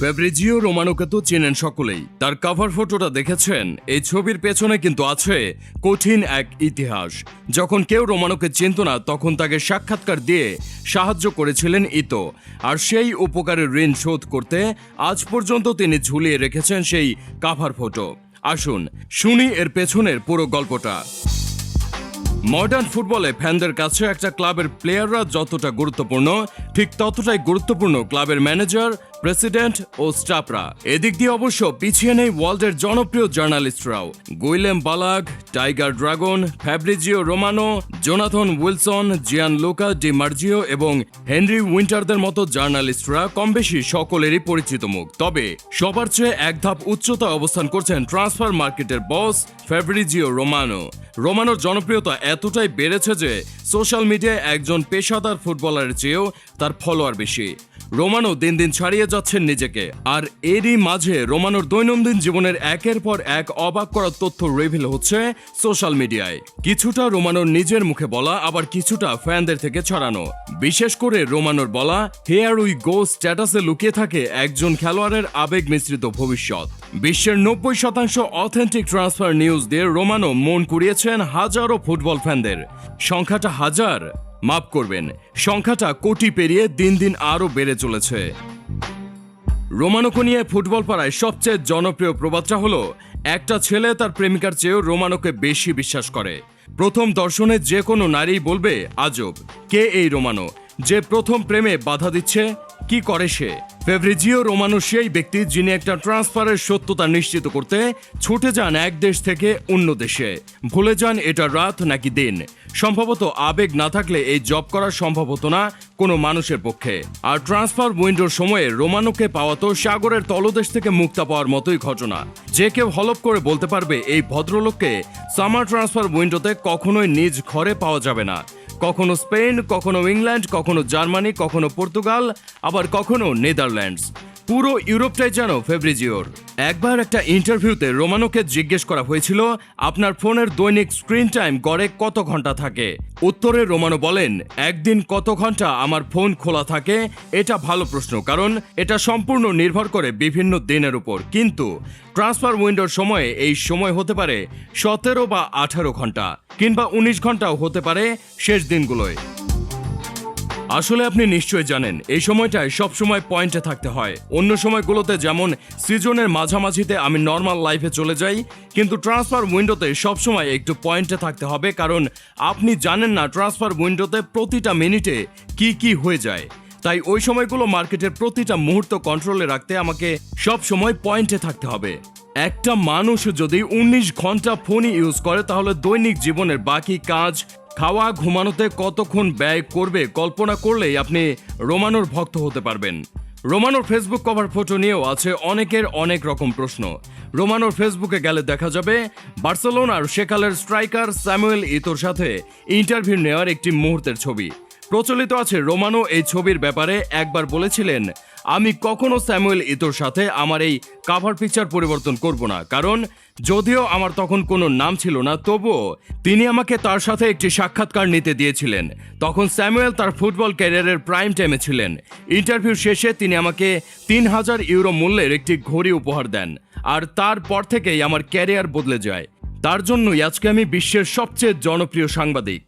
Fabrizio রোমানোকে তো চেনেন সকলেই। তার কাভার ফটোটা দেখেছেন? এই ছবির পেছনে কিন্তু আছে কঠিন এক ইতিহাস। যখন কেউ রোমানোকে চিনত না, তখন তাকে সাক্ষাৎকার দিয়ে সাহায্য করেছিলেন ইতো। আর সেই উপকারের ঋণ শোধ করতে আজ পর্যন্ত তিনি ঝুলিয়ে রেখেছেন সেই কাভার ফটো আসুন, শুনি এর পেছনের পুরো গল্পটা। মডার্ন ফুটবলে ফ্যানদের কাছে একটা ক্লাবের প্লেয়াররা যতটা গুরুত্বপূর্ণ, ঠিক ততটাই গুরুত্বপূর্ণ ক্লাবের ম্যানেজার প্রেসিডেন্ট ও স্টাফরা। এদিক দিয়ে অবশ্য পিছিয়ে নেই ওয়ার্ল্ডের জনপ্রিয় জার্নালিস্টরাও। Guillem Balague, tiger dragon, Fabrizio Romano, Jonathan Wilson Gianluca Di মার্জিও এবং হেনরি উইন্টারদের মতো জার্নালিস্টরা কম বেশি সকলেরই পরিচিত মুখ। তবে সবার চেয়ে এক ধাপ উচ্চতায় অবস্থান করছেন ট্রান্সফার মার্কেটের বস ফেব্রিজিও রোমানো। রোমানোর জনপ্রিয়তা এতটাই বেড়েছে যে সোশ্যাল মিডিয়ায় একজন পেশাদার ফুটবলারের চেয়েও তার ফলোয়ার বেশি। রোমানো দিন দিন ছাড়িয়ে যাচ্ছেন নিজেকে। আর এরই মাঝে রোমানোর দৈনন্দিন জীবনের একের পর এক অবাক করার তথ্য রিভিল হচ্ছে সোশ্যাল মিডিয়ায় কিছুটা রোমানোর নিজের মুখে বলা, আবার কিছুটা ফ্যানদের থেকে ছড়ানো। বিশেষ করে রোমানোর বলা হেয়ার উই গো স্ট্যাটাসে লুকিয়ে থাকে একজন খেলোয়াড়ের আবেগ মিশ্রিত ভবিষ্যৎ। বিশ্বের নব্বই শতাংশ অথেন্টিক ট্রান্সফার নিউজ দিয়ে রোমানো মন কুড়িয়েছেন হাজারো ফুটবল ফ্যানদের। সংখ্যাটা হাজার। মাফ করবেন, সংখ্যাটা কোটি পেরিয়ে দিন দিন আরও বেড়ে চলেছে। রোমানোকে নিয়ে ফুটবল পাড়ায় সবচেয়ে জনপ্রিয় প্রবাদটা হলো, একটা ছেলে তার প্রেমিকার চেয়েও রোমানোকে বেশি বিশ্বাস করে। প্রথম দর্শনে যে কোনো নারী বলবে, আজব, কে এই রোমানো? যে প্রথম প্রেমে বাধা দিচ্ছে কি করে সে? ফেভরিজিও রোমানো সেই ব্যক্তি যিনি একটা ট্রান্সফারের সত্যতা নিশ্চিত করতে ছুটে যান এক দেশ থেকে অন্য দেশে। ভুলে যান এটা রাত নাকি দিন। সম্ভবত আবেগ না থাকলে এই জব করা সম্ভব হতো না কোনো মানুষের পক্ষে। আর ট্রান্সফার উইন্ডোর সময়ে রোমানোকে পাওয়া তো সাগরের তলদেশ থেকে মুক্তা পাওয়ার মতোই ঘটনা। যে কেউ হলপ করে বলতে পারবে এই ভদ্রলোককে সামার ট্রান্সফার উইন্ডোতে কখনোই নিজ ঘরে পাওয়া যাবে না। কখনো স্পেন কখনো ইংল্যান্ড কখনো জার্মানি কখনো পর্তুগাল আবার কখনো নেদারল্যান্ডস। পুরো ইউরোপটাই যেন ফেব্রিজিওর। একবার একটা ইন্টারভিউতে রোমানোকে জিজ্ঞেস করা হয়েছিল, আপনার ফোনের দৈনিক স্ক্রিন টাইম গড়ে কত ঘণ্টা থাকে? উত্তরে রোমানো বলেন, একদিন কত ঘণ্টা আমার ফোন খোলা থাকে? এটা ভালো প্রশ্ন, কারণ এটা সম্পূর্ণ নির্ভর করে বিভিন্ন দিনের উপর। কিন্তু ট্রান্সফার উইন্ডোর সময়ে এই সময় হতে পারে সতেরো বা আঠারো ঘণ্টা কিংবা উনিশ ঘন্টাও হতে পারে শেষ দিনগুলোয়। আসলে আপনি নিশ্চয়ই জানেন, এই সময়টায় সব সময় পয়েন্টে থাকতে হয়। অন্য সময়গুলোতে যেমন, সিজনের মাঝামাঝিতে আমি নর্মাল লাইফে চলে যাই, কিন্তু ট্রান্সফার উইন্ডোতে সব সময় একটু পয়েন্টে থাকতে হবে, কারণ আপনি জানেন না ট্রান্সফার উইন্ডোতে প্রতিটা মিনিটে কি কি হয়ে যায়। তাই ওই সময়গুলো মার্কেটের প্রতিটা মুহূর্ত কন্ট্রোলে রাখতে আমাকে সব সময় পয়েন্টে থাকতে হবে। একটা মানুষ যদি উনিশ ঘণ্টা ফোনই ইউজ করে, তাহলে দৈনিক জীবনের বাকি কাজ খাওয়া ঘুমানোতে কতক্ষণ ব্যয় করবে কল্পনা করলেই আপনি রোমানোর ভক্ত হতে পারবেন। রোমানোর ফেসবুক কভার ফটো নিয়েও আছে অনেকের অনেক রকম প্রশ্ন। রোমানোর ফেসবুকে গেলে দেখা যাবে বার্সেলোনার সেকালের স্ট্রাইকার স্যামুয়েল ইতোর সাথে ইন্টারভিউ নেওয়ার একটি মুহূর্তের ছবি। প্রচলিত আছে রোমানো এই ছবির ব্যাপারে একবার বলেছিলেন আমি কখনো স্যামুয়েল ইতোর সাথে আমার এই কাভার পিকচার পরিবর্তন করব না। কারণ যদিও আমার তখন কোনো নাম ছিল না, তবুও তিনি আমাকে তার সাথে একটি সাক্ষাৎকার নিতে দিয়েছিলেন। তখন স্যামুয়েল তার ফুটবল ক্যারিয়ারের প্রাইম টাইমে ছিলেন। ইন্টারভিউ শেষে তিনি আমাকে তিন হাজার ইউরো মূল্যের একটি ঘড়ি উপহার দেন। আর তারপর থেকেই আমার ক্যারিয়ার বদলে যায়। তার জন্যই আজকে আমি বিশ্বের সবচেয়ে জনপ্রিয় সাংবাদিক।